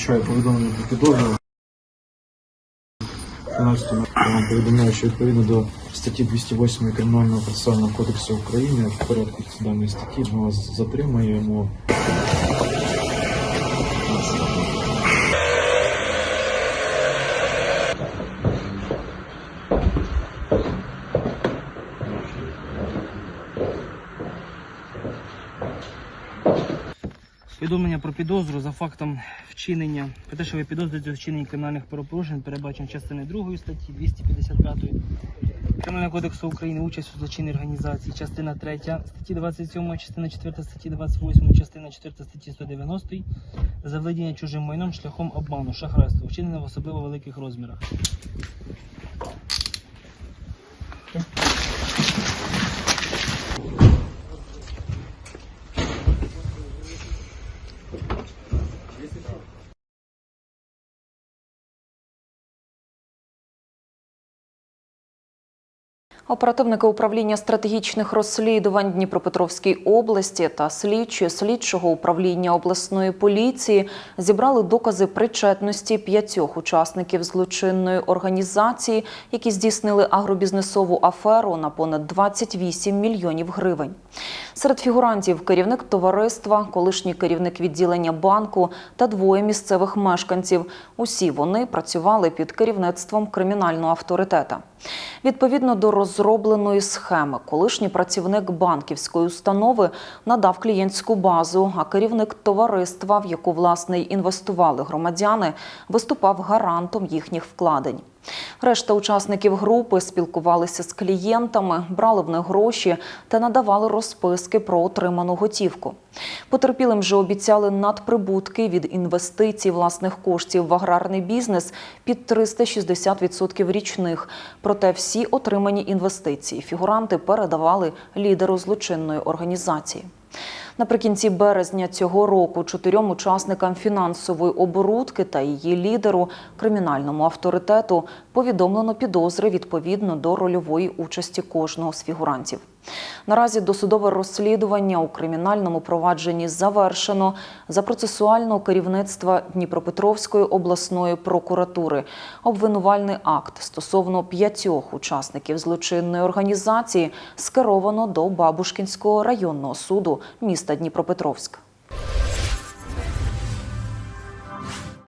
вручаю повідомлення про підозру. 13 вам повідомляю, що відповідно до статті 208 Кримінального процесуального кодексу України в порядку даної статті ми вас затримуємо. Повідомлення про підозру за фактом вчинення, про те, що ви підозрюєте у вчиненні кримінальних правопорушень, передбачено частини 2 статті 255 Кримінального кодексу України, участь у злочинній організації, частина 3 статті 27, частина 4 статті 28, частина 4 статті 190, завладіння чужим майном шляхом обману, шахрайство, вчинене в особливо великих розмірах. Оперативники управління стратегічних розслідувань Дніпропетровській області та слідчі слідчого управління обласної поліції зібрали докази причетності п'ятьох учасників злочинної організації, які здійснили агробізнесову аферу на понад 28 мільйонів гривень. Серед фігурантів керівник товариства, колишній керівник відділення банку та двоє місцевих мешканців. Усі вони працювали під керівництвом кримінального авторитета. Відповідно до розробленої схеми, колишній працівник банківської установи надав клієнтську базу, а керівник товариства, в яку власне й інвестували громадяни, виступав гарантом їхніх вкладень. Решта учасників групи спілкувалися з клієнтами, брали в них гроші та надавали розписки про отриману готівку. Потерпілим же обіцяли надприбутки від інвестицій власних коштів в аграрний бізнес під 360% річних. Проте всі отримані інвестиції фігуранти передавали лідеру злочинної організації. Наприкінці березня цього року чотирьом учасникам фінансової оборудки та її лідеру, кримінальному авторитету, повідомлено підозри відповідно до рольової участі кожного з фігурантів. Наразі досудове розслідування у кримінальному провадженні завершено за процесуального керівництва Дніпропетровської обласної прокуратури. Обвинувальний акт стосовно п'ятьох учасників злочинної організації скеровано до Бабушкінського районного суду міста Дніпропетровськ.